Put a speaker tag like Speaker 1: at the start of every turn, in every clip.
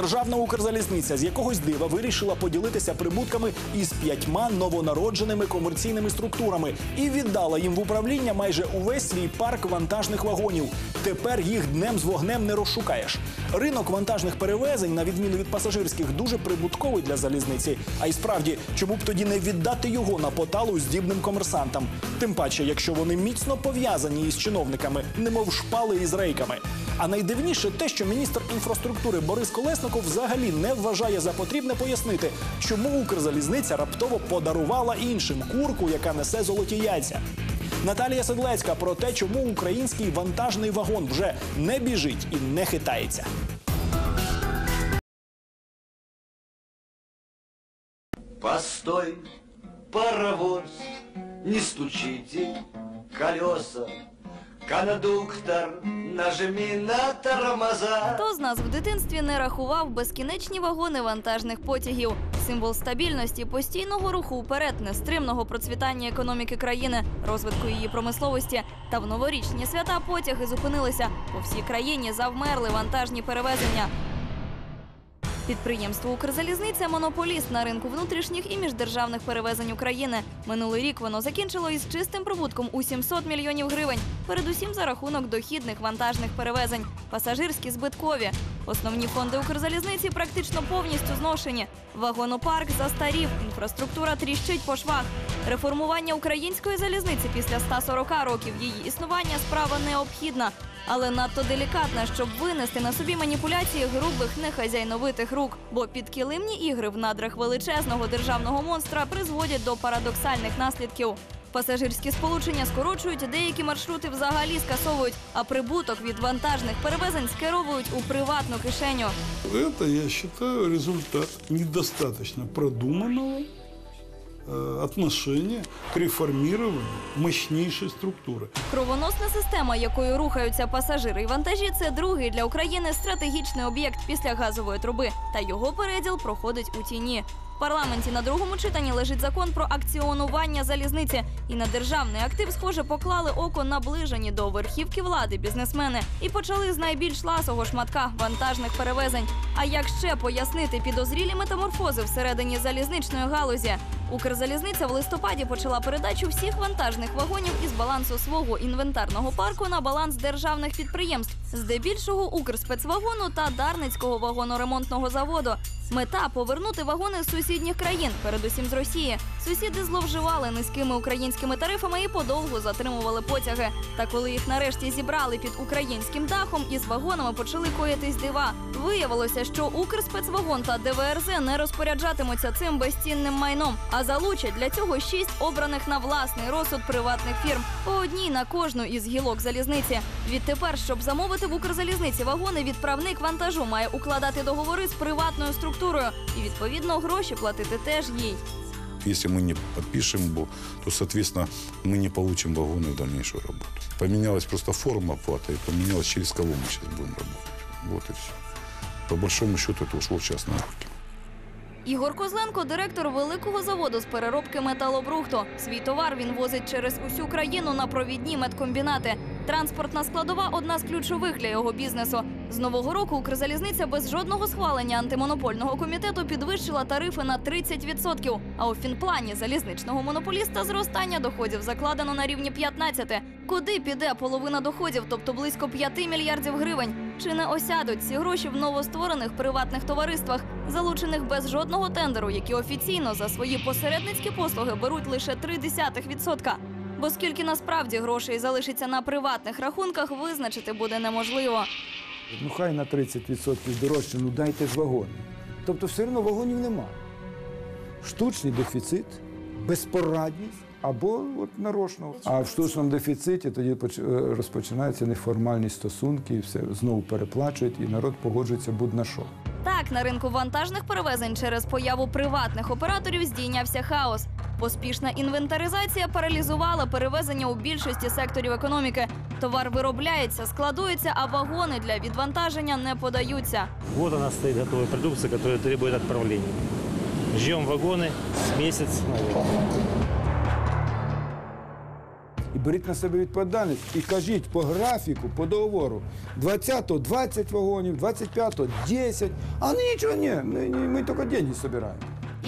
Speaker 1: Державна Укрзалізниця з якогось дива вирішила поділитися прибутками із п'ятьма новонародженими комерційними структурами і віддала їм в управління майже увесь свій парк вантажних вагонів. Тепер їх днем з вогнем не розшукаєш. Ринок вантажних перевезень, на відміну від пасажирських, дуже прибутковий для залізниці. А й справді, чому б тоді не віддати його на поталу здібним комерсантам? Тим паче, якщо вони міцно пов'язані із чиновниками, немов шпали із рейками. А найдивніше те, що міністр інфраструктури Борис Колесников взагалі не вважає за потрібне пояснити, чому Укрзалізниця раптово подарувала іншим курку, яка несе золоті яйця. Наталія Седлецька про те, чому український вантажний вагон вже не біжить і не хитається.
Speaker 2: Постой, паровоз, не стучите колеса. Кондуктор, нажми на тормоза.
Speaker 3: Хто з нас в дитинстві не рахував безкінечні вагони вантажних потягів? Символ стабільності, постійного руху вперед, нестримного процвітання економіки країни, розвитку її промисловості. Та в новорічні свята потяги зупинилися. По всій країні завмерли вантажні перевезення. Підприємство Укрзалізниця монополіст на ринку внутрішніх і міждержавних перевезень України. Минулий рік воно закінчило із чистим прибутком у 700 мільйонів гривень. Передусім за рахунок дохідних вантажних перевезень, пасажирські збиткові. Основні фонди Укрзалізниці практично повністю зношені. Вагонопарк застарів, інфраструктура тріщить по швах. Реформування української залізниці після 140 років її існування справа необхідна, але надто делікатна, щоб винести на собі маніпуляції грубих нехазяйновитих рук. Бо підкилимні ігри в надрах величезного державного монстра призводять до парадоксальних наслідків. Пасажирські сполучення скорочують, деякі маршрути взагалі скасовують, а прибуток від вантажних перевезень скеровують у приватну кишеню.
Speaker 4: Это, я считаю, результат недостаточно продуманного э, отношения к реформированию мощнейшей структуры.
Speaker 3: Кровоносна система, якою рухаються пасажири і вантажі, це другий для України стратегічний об'єкт після газової труби. Та його переділ проходить у тіні. Парламенті на другому читанні лежить закон про акціонування залізниці, і на державний актив, схоже, поклали око наближені до верхівки влади бізнесмени і почали з найбільш ласого шматка вантажних перевезень. А як ще пояснити підозрілі метаморфози всередині залізничної галузі? Укрзалізниця в листопаді почала передачу всіх вантажних вагонів із балансу свого інвентарного парку на баланс державних підприємств, здебільшого Укрспецвагону та Дарницького вагоноремонтного заводу. Мета повернути вагони з сусідніх країн, передусім з Росії. Сусіди зловживали низькими українськими тарифами і подовго затримували потяги. Та коли їх нарешті зібрали під українським дахом, із вагонами почали коїтись дива. Виявилося, що Укрспецвагон та ДВРЗ не розпоряджатимуться цим безцінним майном, а залучать для цього шість обраних на власний розсуд приватних фірм по одній на кожну із гілок залізниці. Відтепер, щоб замовити в Укрзалізниці вагони, відправник вантажу має укладати договори з приватною структурою і відповідно гроші платити теж їй.
Speaker 5: Если мы не подпишем БУ, то, соответственно, мы не получим вагоны в дальнейшую работу. Поменялась просто форма оплаты, и поменялась, через кого мы сейчас будем работать. Вот и все. По большому счету это ушло в частные руки.
Speaker 3: Ігор Козленко, директор великого заводу з переробки металобрухту. Свій товар він возить через усю країну на провідні медкомбінати. Транспортна складова одна з ключових для його бізнесу. З нового року Укрзалізниця без жодного схвалення антимонопольного комітету підвищила тарифи на 30%. А у фінплані залізничного монополіста зростання доходів закладено на рівні 15. Куди піде половина доходів, тобто близько 5 мільярдів гривень? Чи не осядуть ці гроші в новостворених приватних товариствах, залучених без жодного тендеру, які офіційно за свої посередницькі послуги беруть лише 0,3%? Бо скільки насправді грошей залишиться на приватних рахунках, визначити буде неможливо.
Speaker 6: Ну хай на 30% дорожче, ну дайте ж вагони. Тобто все одно вагонів нема. Штучний дефіцит, безпорадність або от нарочно. А в штучному дефіциті тоді е, розпочинаються неформальні стосунки, і все знову переплачують, і народ погоджується будь на що.
Speaker 3: Так, на ринку вантажних перевезень через появу приватних операторів здійнявся хаос. Поспішна інвентаризація паралізувала перевезення у більшості секторів економіки. Товар виробляється, складується, а вагони для відвантаження не подаються.
Speaker 7: Вот она стоит готовая продукция, которая требует отправления. Ждем вагоны месяц, наверное.
Speaker 6: І беріть на себе відповідальність і кажіть по графіку, по договору 20-го 20 вагонів, 25-го 10, а нічого ні, ми, ми тільки деньги збираємо.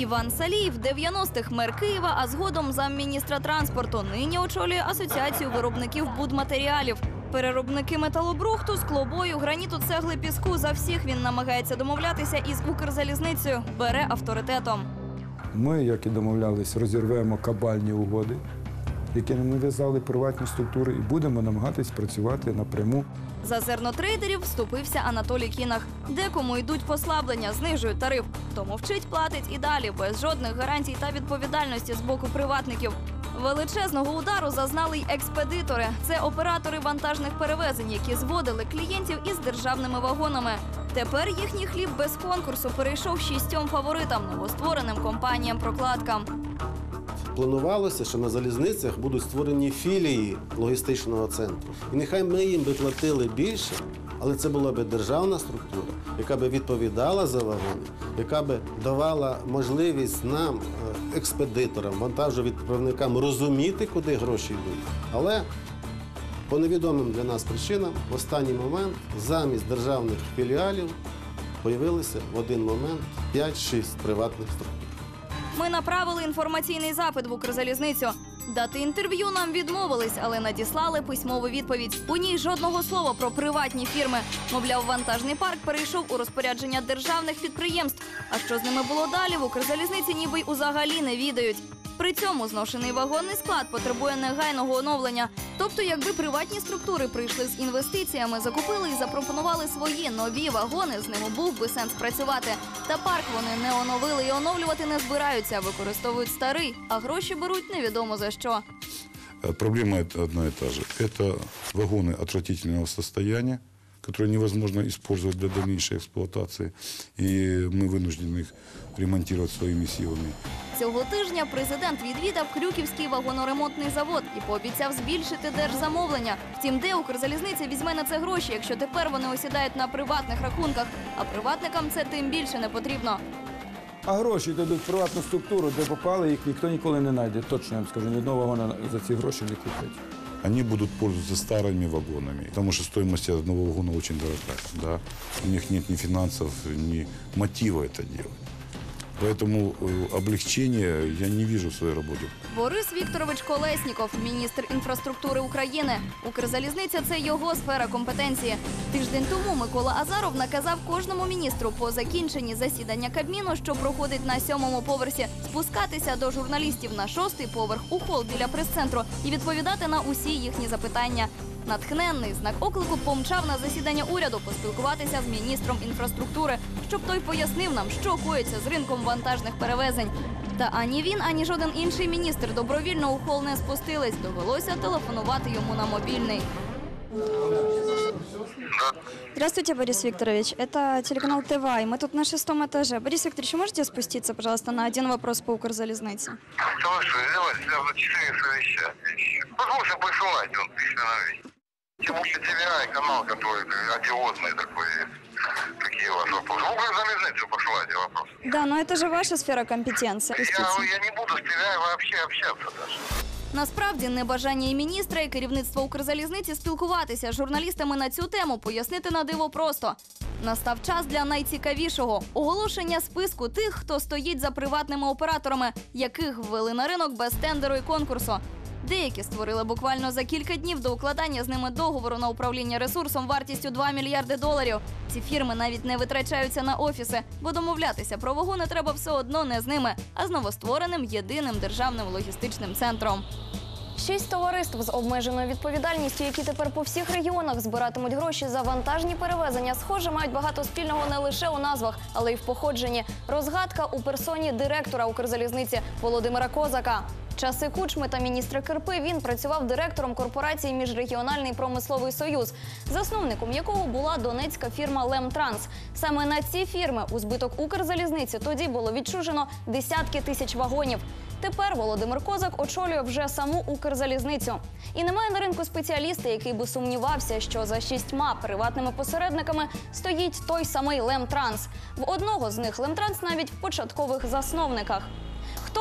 Speaker 3: Іван Саліїв, 90-х мер Києва, а згодом замміністра транспорту, нині очолює асоціацію виробників будматеріалів. Переробники металобрухту, склобою, граніту, цегли, піску. За всіх він намагається домовлятися із Укрзалізницею. Бере авторитетом.
Speaker 6: Ми, як і домовлялись, розірвемо кабальні угоди, які нам нав'язали приватні структури, і будемо намагатись працювати напряму.
Speaker 3: За зернотрейдерів вступився Анатолій Кінах. Декому йдуть послаблення, знижують тариф. Хто мовчить, платить і далі, без жодних гарантій та відповідальності з боку приватників. Величезного удару зазнали й експедитори. Це оператори вантажних перевезень, які зводили клієнтів із державними вагонами. Тепер їхній хліб без конкурсу перейшов шістьом фаворитам новоствореним компаніям прокладкам.
Speaker 8: Планувалося, що на залізницях будуть створені філії логістичного центру. І нехай ми їм би платили більше, але це була би державна структура, яка би відповідала за вагони, яка би давала можливість нам, е, експедиторам, вантажовідправникам, розуміти, куди гроші йдуть. Але по невідомим для нас причинам в останній момент замість державних філіалів появилися в один момент 5-6 приватних структур.
Speaker 3: Ми направили інформаційний запит в Укрзалізницю. Дати інтерв'ю нам відмовились, але надіслали письмову відповідь. У ній жодного слова про приватні фірми. Мовляв, вантажний парк перейшов у розпорядження державних підприємств. А що з ними було далі, в Укрзалізниці ніби й узагалі не відають. При цьому зношений вагонний склад потребує негайного оновлення. Тобто, якби приватні структури прийшли з інвестиціями, закупили і запропонували свої нові вагони, з ними був би сенс працювати. Та парк вони не оновили і оновлювати не збираються, використовують старий, а гроші беруть невідомо за що.
Speaker 5: Э, Проблема это одна и та же. Это вагоны отвратительного состояния, которые невозможно использовать для дальнейшей эксплуатации. И мы вынуждены их ремонтировать своими силами.
Speaker 3: Цього тижня президент відвідав Крюківський вагоноремонтний завод і пообіцяв збільшити держзамовлення. Втім, де Укрзалізниця візьме на це гроші, якщо тепер вони осідають на приватних рахунках, а приватникам це тим більше не потрібно.
Speaker 6: А гроші дадуть в приватну структуру, де попали, їх ніхто ніколи не знайде. Точно я вам скажу, ні одного вагона за ці гроші не куплять.
Speaker 5: Они будут пользоваться старыми вагонами, потому что стоимость одного вагона очень дорогая. Да? У них нет ни финансов, ни мотива это делать. Поэтому э, облегчения я не вижу в своей работе.
Speaker 3: Борис Вікторович Колесніков, міністр інфраструктури України. Укрзалізниця це його сфера компетенції. Тиждень тому Микола Азаров наказав кожному міністру по закінченні засідання Кабміну, що проходить на сьомому поверсі, спускатися до журналістів на шостий поверх у хол біля прес-центру і відповідати на усі їхні запитання. Натхненний знак оклику помчав на засідання уряду поспілкуватися з міністром інфраструктури, щоб той пояснив нам, що коїться з ринком вантажних перевезень. Та ані він, ані жоден інший міністр добровільно у хол не спустились. Довелося телефонувати йому на мобільний.
Speaker 9: Здравствуйте, Борис Викторович. Это телеканал ТВ, и мы тут на шестом этаже. Борис Викторович, можете спуститься, пожалуйста, на один вопрос по Укрзалезнице?
Speaker 10: Слушай, давай, я в четыре совещания. Послушай, посылать он пишет на весь. Тем более TVI канал, который одиозный такой. Какие у вас вопросы? Вы за залезницу посылайте вопрос.
Speaker 9: Да, но это же ваша сфера компетенции.
Speaker 10: Я,
Speaker 9: Спуститься.
Speaker 10: я не буду с TVI вообще общаться даже.
Speaker 3: Насправді небажання і міністра, і керівництва Укрзалізниці спілкуватися з журналістами на цю тему пояснити на диво просто. Настав час для найцікавішого оголошення списку тих, хто стоїть за приватними операторами, яких ввели на ринок без тендеру і конкурсу. Деякі створили буквально за кілька днів до укладання з ними договору на управління ресурсом вартістю 2 мільярди доларів. Ці фірми навіть не витрачаються на офіси, бо домовлятися про вагони треба все одно не з ними, а з новоствореним єдиним державним логістичним центром.
Speaker 11: Шість товариств з обмеженою відповідальністю, які тепер по всіх регіонах збиратимуть гроші за вантажні перевезення, схоже, мають багато спільного не лише у назвах, але й в походженні. Розгадка у персоні директора Укрзалізниці Володимира Козака. Часи кучми та міністра Кирпи він працював директором корпорації Міжрегіональний промисловий союз, засновником якого була донецька фірма Лемтранс. Саме на ці фірми у збиток Укрзалізниці тоді було відчужено десятки тисяч вагонів. Тепер Володимир Козак очолює вже саму Укрзалізницю. І немає на ринку спеціаліста, який би сумнівався, що за шістьма приватними посередниками стоїть той самий Лемтранс. В одного з них Лемтранс навіть в початкових засновниках.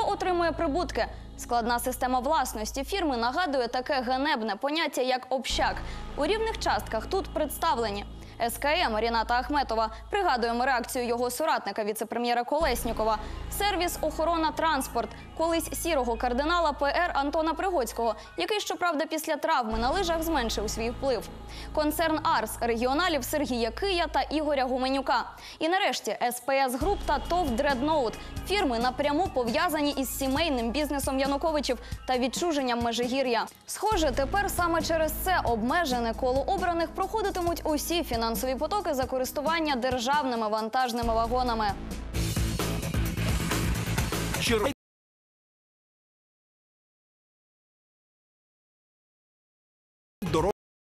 Speaker 3: Отримує прибутки? Складна система власності фірми нагадує таке ганебне поняття як общак. У рівних частках тут представлені. СКМ Ріната Ахметова. Пригадуємо реакцію його соратника віцепрем'єра Колеснікова. Сервіс охорона транспорт. Колись сірого кардинала ПР Антона Пригоцького, який, щоправда, після травми на лижах зменшив свій вплив. Концерн Арс регіоналів Сергія Кия та Ігоря Гуменюка. І нарешті СПС Груп та ТОВ Дредноут. Фірми напряму пов'язані із сімейним бізнесом Януковичів та відчуженням Межигір'я. Схоже, тепер саме через це обмежене коло обраних проходитимуть усі фінансові потоки за користування державними вантажними вагонами.